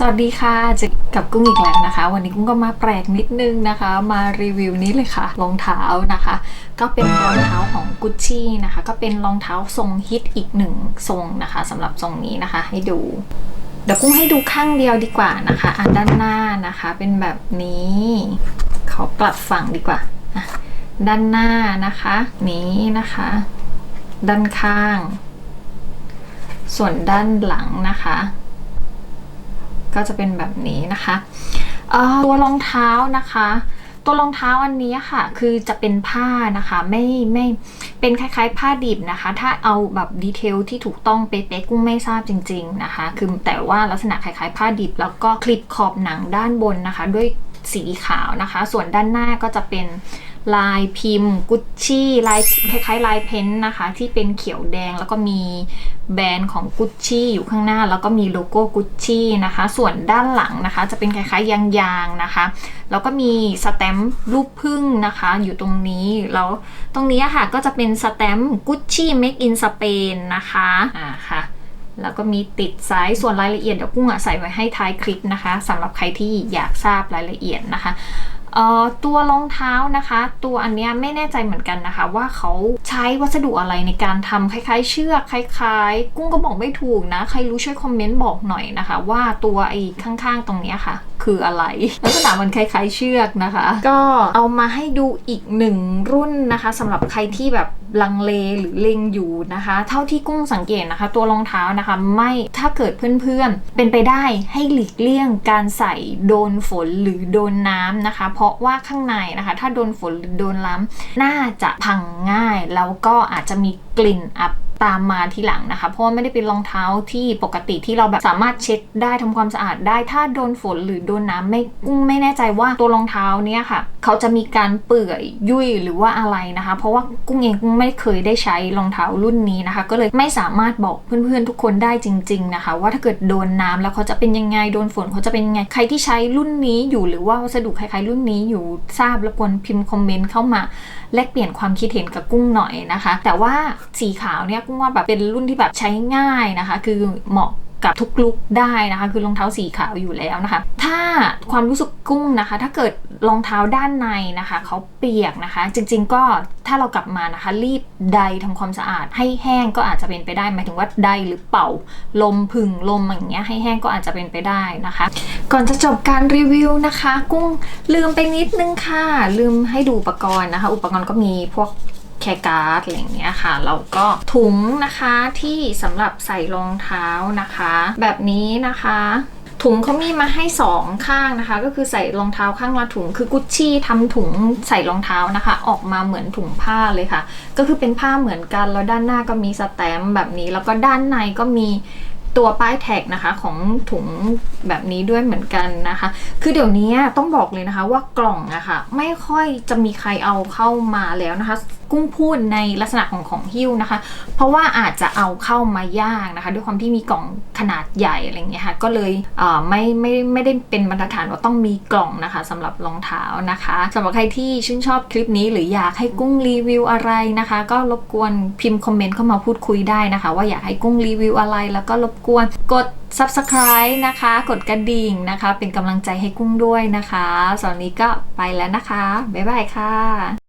สวัสดีค่ะเจะกับกุ้งอีกแล้วนะคะ วันนี้กุ้งก็มาแปลกนิดนึงนะคะ มารีวิวนี้เลยค่ะรองเท้านะคะ ก็เป็นรองเท้าของกุชชี่นะคะ ก็เป็นรองเท้าทรงฮิตอีกหนึ่งทรงนะคะสำหรับทรงนี้นะคะ ให้ดูเดี๋ยวกุ้งให้ดูข้างเดียวดีกว่านะคะอะด้านหน้านะคะ เป็นแบบนี้ขอกลับฝั่งดีกว่าด้านหน้านะคะ นี้นะคะ ด้านข้าง ส่วนด้านหลังนะคะ ก็จะเป็นแบบนี้นะคะตัวรองเท้านะคะ ตัวรองเท้าอันนี้ค่ะ คือจะเป็นผ้านะคะไม่ไม่เป็นคล้ายๆ ผ้าดิบนะคะ ถ้าเอาแบบดีเทลที่ถูกต้องเป๊ะๆกุ้งไม่ทราบจริง ๆนะคะ คือแต่ว่าลักษณะคล้ายๆ ผ้าดิบ แล้วก็คลิปขอบหนังด้านบนนะคะ ด้วยสีขาวนะคะ ส่วนด้านหน้าก็จะเป็น ลายพิมพ์กุชชี่ลายคล้ายๆลายเพ้นท์นะคะ ที่เป็นเขียวแดงแล้วก็มีแบรนด์ของกุชชี่อยู่ข้างหน้า แล้วก็มีโลโก้กุชชี่นะคะ ส่วนด้านหลังนะคะ จะเป็นคล้ายๆยางๆนะคะ แล้วก็มีสแตมป์รูปพึ่งนะคะ อยู่ตรงนี้แล้วตรงนี้ค่ะก็จะเป็นสแตมป์กุชชี่ make in Spain นะคะอ่าค่ะแล้วก็มีติดไซส์ส่วนรายละเอียดเดี๋ยวกุ้งอะใส่ไว้ให้ท้ายคลิปนะคะสำหรับใครที่อยากทราบรายละเอียดนะคะเอ่อ ตัวรองเท้านะคะ ตัวอันเนี้ยไม่แน่ใจเหมือนกันนะคะ ว่าเขาใช้วัสดุอะไรในการทำคล้าย ๆ เชือกคล้าย ๆ กุ้งก็บอกไม่ถูกนะ ใครรู้ช่วยคอมเมนต์บอกหน่อยนะคะ ว่าตัวไอ้ข้างๆตรงเนี้ยค่ะ คืออะไรลักษณะมันคล้าย ๆ เชือกนะคะ ก็เอามาให้ดูอีกหนึ่งรุ่นนะคะสำหรับใครที่แบบลังเลหรือเล็งอยู่นะคะ เท่าที่กุ้งสังเกตนะคะ ตัวรองเท้านะคะ ไม่ถ้าเกิดเพื่อนๆ เป็นไปได้ให้หลีกเลี่ยงการใส่โดนฝนหรือโดนน้ำนะคะ เพราะว่าข้างในนะคะ ถ้าโดนฝนหรือโดนน้ำน่าจะพังง่าย แล้วก็อาจจะมีกลิ่นอับ ตามมาทีหลังนะคะ เพราะว่าไม่ได้เป็นรองเท้าที่ปกติที่เราแบบสามารถเช็ดได้ทำความสะอาดได้ถ้าโดนฝนหรือโดนน้ำไม่กุ้งไม่แน่ใจว่าตัวรองเท้าเนี้ยค่ะ เขาจะมีการเปื่อยยุ่ยหรือว่าอะไรนะคะ เพราะว่ากุ้งเองกุ้งไม่เคยได้ใช้รองเท้ารุ่นนี้นะคะ ก็เลยไม่สามารถบอกเพื่อนๆทุกคนได้จริง ๆนะคะ ว่าถ้าเกิดโดนน้ำแล้วเขาจะเป็นยังไงโดนฝนเขาจะเป็นยังไงใครที่ใช้รุ่นนี้อยู่หรือว่าวัสดุคล้ายๆรุ่นนี้อยู่ทราบรบกวนพิมพ์คอมเมนต์เข้ามาแลกเปลี่ยนความคิดเห็นกับกุ้งหน่อยนะคะ แต่ว่าสีขาวเนี่ยกุ้งว่าแบบเป็นรุ่นที่แบบใช้ง่ายนะคะ คือเหมาะ กับทุกลุกได้นะคะ คือรองเท้าสีขาวอยู่แล้วนะคะ ถ้าความรู้สึกกุ้งนะคะ ถ้าเกิดรองเท้าด้านในนะคะเขาเปียกนะคะ จริง ๆ ก็ถ้าเรากลับมานะคะ รีบใดทำความสะอาด ให้แห้งก็อาจจะเป็นไปได้หมายถึงว่าใดหรือเป่า ลมผึ่งลมอย่างเงี้ยให้แห้งก็อาจจะเป็นไปได้นะคะ ก่อนจะจบการรีวิวนะคะ กุ้งลืมไปนิดนึงค่ะ ลืมให้ดูอุปกรณ์นะคะ อุปกรณ์ก็มีพวก แคการ์ดอะไรอย่างเงี้ยค่ะแล้วก็ถุงนะคะที่สำหรับใส่รองเท้านะคะ แบบนี้นะคะถุงเขามีมาให้สองข้างนะคะ ก็คือใส่รองเท้าข้างละถุง คือกุชชี่ทำถุงใส่รองเท้านะคะ ออกมาเหมือนถุงผ้าเลยค่ะ ก็คือเป็นผ้าเหมือนกันแล้วด้านหน้าก็มีสแตมป์แบบนี้ แล้วก็ด้านในก็มีตัวป้ายแท็กนะคะของถุงแบบนี้ด้วยเหมือนกันนะคะ คือเดี๋ยวนี้ต้องบอกเลยนะคะว่ากล่องอะคะไม่ค่อยจะมีใครเอาเข้ามาแล้วนะคะ กุ้งพูดในลักษณะของของหิ้วนะคะ เพราะว่าอาจจะเอาเข้ามายากนะคะ ด้วยความที่มีกล่องขนาดใหญ่อะไรเงี้ยค่ะก็เลยเไม่ไม่ไม่ได้เป็นมาตรฐานว่าต้องมีกล่องนะคะสำหรับรองเท้านะคะสำหรับใครที่ชื่นชอบคลิปนี้หรืออยากให้กุ้งรีวิวอะไรนะคะ ก็รบกวนพิมพ์คอมเมนต์เข้ามาพูดคุยได้นะคะ ว่าอยากให้กุ้งรีวิวอะไรแล้วก็รบกวนกด subscribe นะคะ กดกระดิ่งนะคะ เป็นกำลังใจให้กุ้งด้วยนะคะสำหรับวันนี้ก็ไปแล้วนะคะ บ๊ายบายค่ะ